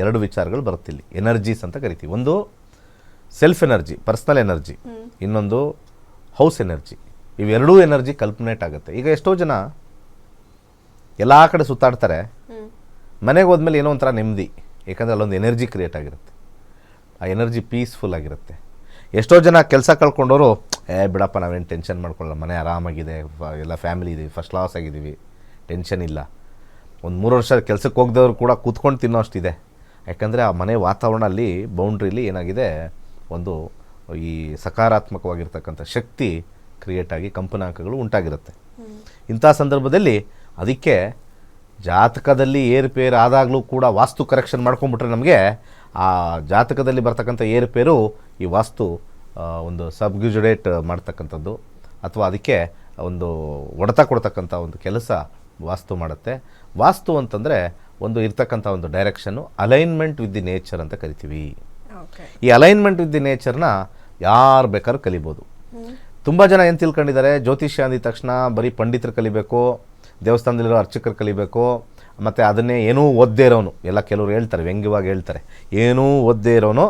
ಎರಡು ವಿಚಾರಗಳು ಬರುತ್ತಿಲ್ಲ. ಎನರ್ಜೀಸ್ ಅಂತ ಕರಿತೀವಿ. ಒಂದು ಸೆಲ್ಫ್ ಎನರ್ಜಿ ಪರ್ಸ್ನಲ್ ಎನರ್ಜಿ ಇನ್ನೊಂದು ಹೌಸ್ ಎನರ್ಜಿ ಇವೆರಡೂ ಎನರ್ಜಿ ಕಲ್ಪನೇಟ್ ಆಗುತ್ತೆ. ಈಗ ಎಷ್ಟೋ ಜನ ಎಲ್ಲ ಕಡೆ ಸುತ್ತಾಡ್ತಾರೆ. ಮನೆಗೆ ಹೋದ್ಮೇಲೆ ಏನೋ ಒಂಥರ ನೆಮ್ಮದಿ. ಯಾಕಂದರೆ ಅಲ್ಲೊಂದು ಎನರ್ಜಿ ಕ್ರಿಯೇಟ್ ಆಗಿರುತ್ತೆ. ಆ ಎನರ್ಜಿ ಪೀಸ್ಫುಲ್ ಆಗಿರುತ್ತೆ. ಎಷ್ಟೋ ಜನ ಕೆಲಸ ಕಳ್ಕೊಂಡವರು ಏ ಬಿಡಪ್ಪ ನಾವೇನು ಟೆನ್ಷನ್ ಮಾಡ್ಕೊಳ್ಳಲ್ಲ ಮನೆ ಆರಾಮಾಗಿದೆ. ಎಲ್ಲ ಫ್ಯಾಮಿಲಿ ಇದೀವಿ ಫಸ್ಟ್ ಕ್ಲಾಸ್ ಆಗಿದ್ದೀವಿ. ಟೆನ್ಷನ್ ಇಲ್ಲ. ಒಂದು ಮೂರು ವರ್ಷ ಕೆಲಸಕ್ಕೆ ಹೋಗ್ದವ್ರು ಕೂಡ ಕೂತ್ಕೊಂಡು ತಿನ್ನೋ ಅಷ್ಟಿದೆ. ಯಾಕಂದರೆ ಆ ಮನೆ ವಾತಾವರಣ ಅಲ್ಲಿ ಬೌಂಡ್ರಿಲಿ ಏನಾಗಿದೆ ಒಂದು ಈ ಸಕಾರಾತ್ಮಕವಾಗಿರ್ತಕ್ಕಂಥ ಶಕ್ತಿ ಕ್ರಿಯೇಟ್ ಆಗಿ ಕಂಪನಾಂಕಗಳು ಉಂಟಾಗಿರುತ್ತೆ. ಇಂಥ ಸಂದರ್ಭದಲ್ಲಿ ಅದಕ್ಕೆ ಜಾತಕದಲ್ಲಿ ಏರುಪೇರು ಆದಾಗಲೂ ಕೂಡ ವಾಸ್ತು ಕರೆಕ್ಷನ್ ಮಾಡ್ಕೊಂಬಿಟ್ರೆ ನಮಗೆ ಆ ಜಾತಕದಲ್ಲಿ ಬರ್ತಕ್ಕಂಥ ಏರುಪೇರು ಈ ವಾಸ್ತು ಒಂದು ಸಬ್ಗ್ಯುಜುಡೇಟ್ ಮಾಡ್ತಕ್ಕಂಥದ್ದು ಅಥವಾ ಅದಕ್ಕೆ ಒಂದು ಒಡೆತ ಕೊಡ್ತಕ್ಕಂಥ ಒಂದು ಕೆಲಸ ವಾಸ್ತು ಮಾಡುತ್ತೆ. ವಾಸ್ತು ಅಂತಂದರೆ ಒಂದು ಇರ್ತಕ್ಕಂಥ ಒಂದು ಡೈರೆಕ್ಷನ್ನು ಅಲೈನ್ಮೆಂಟ್ ವಿತ್ ದಿ ನೇಚರ್ ಅಂತ ಕರಿತೀವಿ. ಈ ಅಲೈನ್ಮೆಂಟ್ ವಿತ್ ದಿ ನೇಚರ್ನ ಯಾರು ಬೇಕಾದ್ರೂ ಕಲಿಬೋದು. ತುಂಬ ಜನ ಏನು ತಿಳ್ಕೊಂಡಿದ್ದಾರೆ ಜ್ಯೋತಿಷ್ಯ ಅಂದಿದ ತಕ್ಷಣ ಬರೀ ಪಂಡಿತರು ಕಲಿಬೇಕು ದೇವಸ್ಥಾನದಲ್ಲಿರೋ ಅರ್ಚಕರು ಕಲಿಬೇಕು ಮತ್ತು ಅದನ್ನೇ ಏನೂ ಓದ್ದೇ ಇರೋನು. ಎಲ್ಲ ಕೆಲವರು ಹೇಳ್ತಾರೆ ವ್ಯಂಗ್ಯವಾಗಿ ಹೇಳ್ತಾರೆ. ಏನೂ ಓದ್ದೇ ಇರೋನು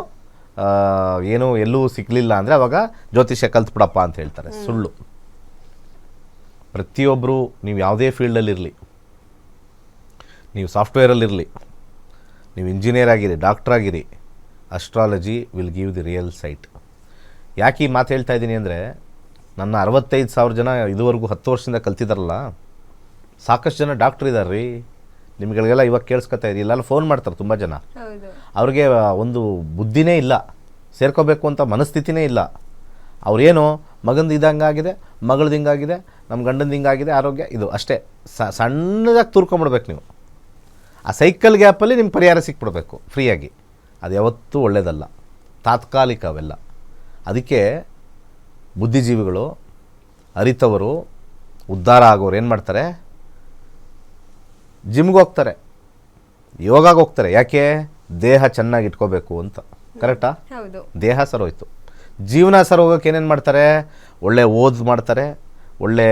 ಏನೂ ಎಲ್ಲೂ ಸಿಗಲಿಲ್ಲ ಅಂದರೆ ಅವಾಗ ಜ್ಯೋತಿಷ್ಯ ಕಲ್ತ್ಬಿಡಪ್ಪ ಅಂತ ಹೇಳ್ತಾರೆ. ಸುಳ್ಳು. ಪ್ರತಿಯೊಬ್ಬರು ನೀವು ಯಾವುದೇ ಫೀಲ್ಡಲ್ಲಿರಲಿ ನೀವು ಸಾಫ್ಟ್ವೇರಲ್ಲಿರಲಿ ನೀವು ಇಂಜಿನಿಯರ್ ಆಗಿರಿ ಡಾಕ್ಟರ್ ಆಗಿರಿ astrology will give the real sight ಯಾಕೆ ಈ ಮಾತು ಹೇಳ್ತಾ ಇದ್ದೀನಿ ಅಂದರೆ ನನ್ನ ಅರವತ್ತೈದು ಸಾವಿರ ಜನ ಇದುವರೆಗೂ ಹತ್ತು ವರ್ಷದಿಂದ ಕಲ್ತಿದ್ದಾರಲ್ಲ ಸಾಕಷ್ಟು ಜನ ಡಾಕ್ಟ್ರ್ ಇದ್ದಾರೆ ರೀ ನಿಮಗಳಿಗೆಲ್ಲ ಇವಾಗ ಕೇಳಿಸ್ಕೊತಾ ಇದ್ದೀವಿ ಇಲ್ಲೆಲ್ಲ ಫೋನ್ ಮಾಡ್ತಾರೆ ತುಂಬ ಜನ. ಅವ್ರಿಗೆ ಒಂದು ಬುದ್ಧಿನೇ ಇಲ್ಲ ಸೇರ್ಕೋಬೇಕು ಅಂತ ಮನಸ್ಥಿತಿನೇ ಇಲ್ಲ. ಅವ್ರೇನು ಮಗಂದು ಇದಂಗಾಗಿದೆ ಮಗಳದ್ದು ಹಿಂಗಾಗಿದೆ ನಮ್ಮ ಗಂಡಂದು ಹಿಂಗಾಗಿದೆ ಆರೋಗ್ಯ ಇದು ಅಷ್ಟೇ. ಸ ಸಣ್ಣದಾಗಿ ತೂರ್ಕೊಂಬಿಡ್ಬೇಕು ನೀವು. ಆ ಸೈಕಲ್ ಗ್ಯಾಪಲ್ಲಿ ನಿಮ್ಮ ಪರಿಹಾರ ಸಿಕ್ಬಿಡ್ಬೇಕು ಫ್ರೀಯಾಗಿ. ಅದು ಯಾವತ್ತೂ ಒಳ್ಳೆಯದಲ್ಲ ತಾತ್ಕಾಲಿಕ ಅವೆಲ್ಲ. ಅದಕ್ಕೆ ಬುದ್ಧಿಜೀವಿಗಳು ಅರಿತವರು ಉದ್ಧಾರ ಆಗೋರು ಏನು ಮಾಡ್ತಾರೆ? ಜಿಮ್ಗೆ ಹೋಗ್ತಾರೆ. ಯೋಗಾಗೆ ಹೋಗ್ತಾರೆ. ಯಾಕೆ? ದೇಹ ಚೆನ್ನಾಗಿ ಇಟ್ಕೋಬೇಕು ಅಂತ. ಕರೆಕ್ಟಾ? ಹೌದು. ದೇಹ ಸರೋಯ್ತು ಜೀವನ ಸರ್ ಹೋಗೋಕೆ ಏನೇನು ಮಾಡ್ತಾರೆ? ಒಳ್ಳೆ ಓದ್ ಮಾಡ್ತಾರೆ ಒಳ್ಳೆ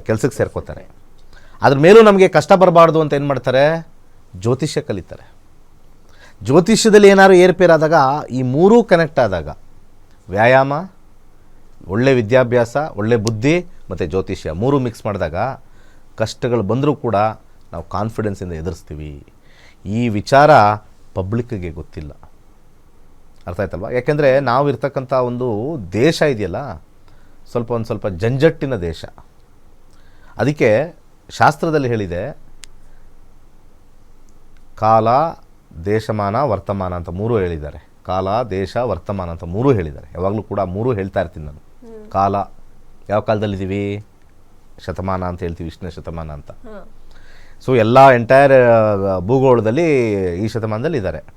ಕೆಲಸಕ್ಕೆ ಸೇರ್ಕೋತಾರೆ. ಅದ್ರ ಮೇಲೂ ನಮಗೆ ಕಷ್ಟ ಬರಬಾರ್ದು ಅಂತ ಏನು ಮಾಡ್ತಾರೆ? ಜ್ಯೋತಿಷ್ಯ ಕಲಿತಾರೆ. ಜ್ಯೋತಿಷ್ಯದಲ್ಲಿ ಏನಾದ್ರು ಏರ್ಪೇರಾದಾಗ ಈ ಮೂರೂ ಕನೆಕ್ಟ್ ಆದಾಗ ವ್ಯಾಯಾಮ, ಒಳ್ಳೆ ವಿದ್ಯಾಭ್ಯಾಸ, ಒಳ್ಳೆ ಬುದ್ಧಿ ಮತ್ತು ಜ್ಯೋತಿಷ್ಯ ಮೂರು ಮಿಕ್ಸ್ ಮಾಡಿದಾಗ ಕಷ್ಟಗಳು ಬಂದರೂ ಕೂಡ ನಾವು ಕಾನ್ಫಿಡೆನ್ಸಿಂದ ಎದುರಿಸ್ತೀವಿ. ಈ ವಿಚಾರ ಪಬ್ಲಿಕ್ಕಿಗೆ ಗೊತ್ತಿಲ್ಲ. ಅರ್ಥ ಆಯ್ತಲ್ವ? ಯಾಕೆಂದರೆ ನಾವು ಇರ್ತಕ್ಕಂಥ ಒಂದು ದೇಶ ಇದೆಯಲ್ಲ, ಸ್ವಲ್ಪ ಒಂದು ಸ್ವಲ್ಪ ಜಂಜಟ್ಟಿನ ದೇಶ. ಅದಕ್ಕೆ ಶಾಸ್ತ್ರದಲ್ಲಿ ಹೇಳಿದೆ ಕಾಲ ದೇಶಮಾನ ವರ್ತಮಾನ ಅಂತ ಮೂರು ಹೇಳಿದ್ದಾರೆ. ಕಾಲ ದೇಶ ವರ್ತಮಾನ ಅಂತ ಮೂರು ಹೇಳಿದ್ದಾರೆ. ಯಾವಾಗಲೂ ಕೂಡ ಮೂರು ಹೇಳ್ತಾ ಇರ್ತೀನಿ ನಾನು. ಕಾಲ ಯಾವ ಕಾಲದಲ್ಲಿದ್ದೀವಿ? ಶತಮಾನ ಅಂತ ಹೇಳ್ತೀವಿ ವಿಷ್ಣು ಶತಮಾನ ಅಂತ. ಸೊ ಎಲ್ಲ ಎಂಟೈರ್ ಭೂಗೋಳದಲ್ಲಿ ಈ ಶತಮಾನದಲ್ಲಿ ಇದ್ದಾರೆ